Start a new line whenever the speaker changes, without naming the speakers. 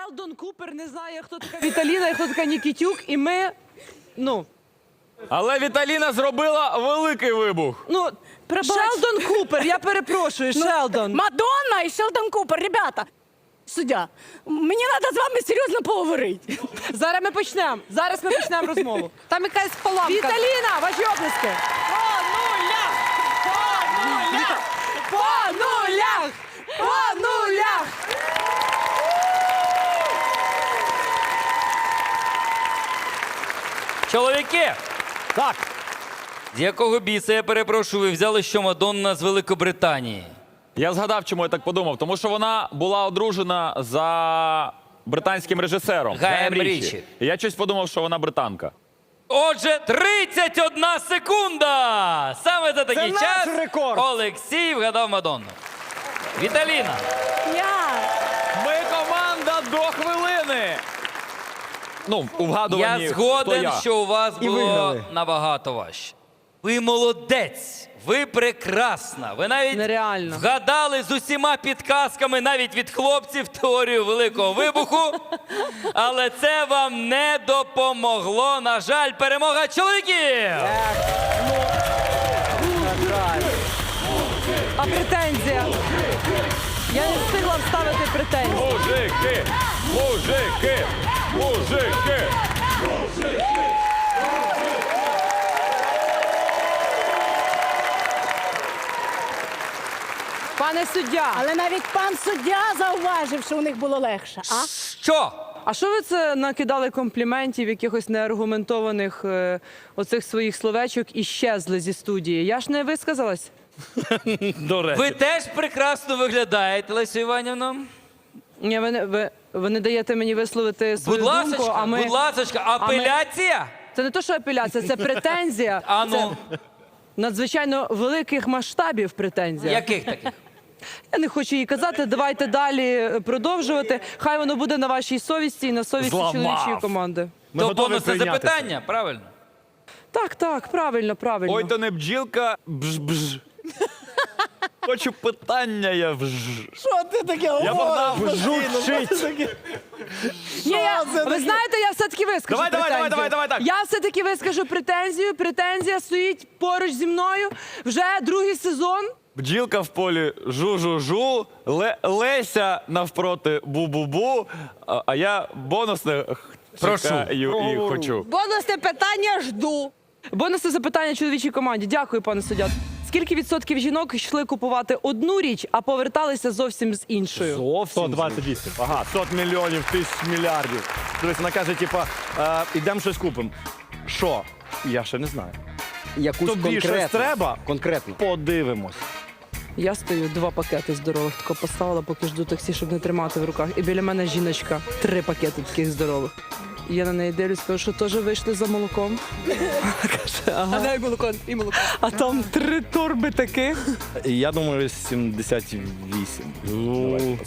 Шелдон Купер не знає, хто така Віталіна і хто така Нікітюк, і ми. Ну,
Але Віталіна зробила великий вибух.
ну, Шелдон Купер, я перепрошую, Шелдон.
Мадонна і Шелдон Купер, ребята. Суддя, мені треба з вами серйозно поговорити.
Зараз ми почнемо. Зараз ми почнемо розмову.
Там якась поламка.
Віталіна, ваші оплески.
Чоловіки,
Так,
з якого біса, я перепрошую, ви взяли, що Мадонна з Великобританії?
я згадав, чому я так подумав. Тому що вона була одружена за британським режисером
Гаєм Річі.
І я щось подумав, що вона британка.
Отже, 31 секунда! Саме за такий
наш
час
рекорд.
Олексій вгадав Мадонну. Віталіна,
Я.
Ми команда до хвилини. Ну, у вгадуванні
я
хто
згоден,
я.
що у вас
І
було
виграли.
набагато важче. Ви молодець, ви прекрасна. Ви навіть
Нереально.
вгадали з усіма підказками, навіть від хлопців, теорію великого вибуху. Але це вам не допомогло. На жаль, перемога чоловіків.
А претензія? Я не встигла вставити претензію.
Мужики! Мужики! Мужики!
Пане суддя,
Але навіть пан суддя зауважив, що у них було легше. А?
Що?
а що ви це накидали компліментів, якихось неаргументованих е, оцих своїх словечок і щезли зі студії? Я ж не висказалась.
До речі.
Ви теж прекрасно виглядаєте, Лесю Іванівно.
Ні, ви не, ви, ви не даєте мені висловити свою
Будь
думку,
ласочка,
а ми...
будь ласочка,
ми-
апеляція?
Це не то, що апеляція, це претензія.
А ну,
Це надзвичайно великих масштабів претензія.
яких таких?
Я не хочу їй казати. Давайте далі продовжувати. Хай воно буде на вашій совісті і на совісті
Зламав.
чоловічої команди.
Ми
То
готові
бонусне
прийняти це.
запитання, правильно?
Так, так, правильно, правильно.
Ой, то не бджілка, бж-бж. Хочу питання, я вж.
Що ти таке
Я погнав.
Ні, я, ви знаєте, я все-таки вискажу
Давай, давай,
претензію.
давай, давай, давай, так.
Я все-таки вискажу претензію. Претензія стоїть поруч зі мною вже другий сезон.
Бджілка в полі жу-жу-жу, Ле- Леся навпроти бу-бу-бу, а, а я бонусне
Прошу.
чекаю і хочу.
Бонусне питання жду.
Бонусне запитання чоловічій команді. Дякую, пане суддя. Скільки відсотків жінок йшли купувати одну річ, а поверталися зовсім з іншою?
Зовсім 128. Ага, 100 мільйонів, тисяч мільярдів. Тобто вона каже, типа, е, ідемо щось купимо. Що? Я ще не знаю.
Якусь
Тобі щось
конкретну.
треба?
Конкретно.
Подивимось.
Я стою два пакети здорових, тако поставила, поки жду таксі, щоб не тримати в руках. І біля мене жіночка, три пакети таких здорових. І я на неї дивлюсь, кажу, що теж вийшли за молоком. Каже, ага.
Дай молоко і молоко.
А там три торби таких.
Я думаю, 78.
Ну,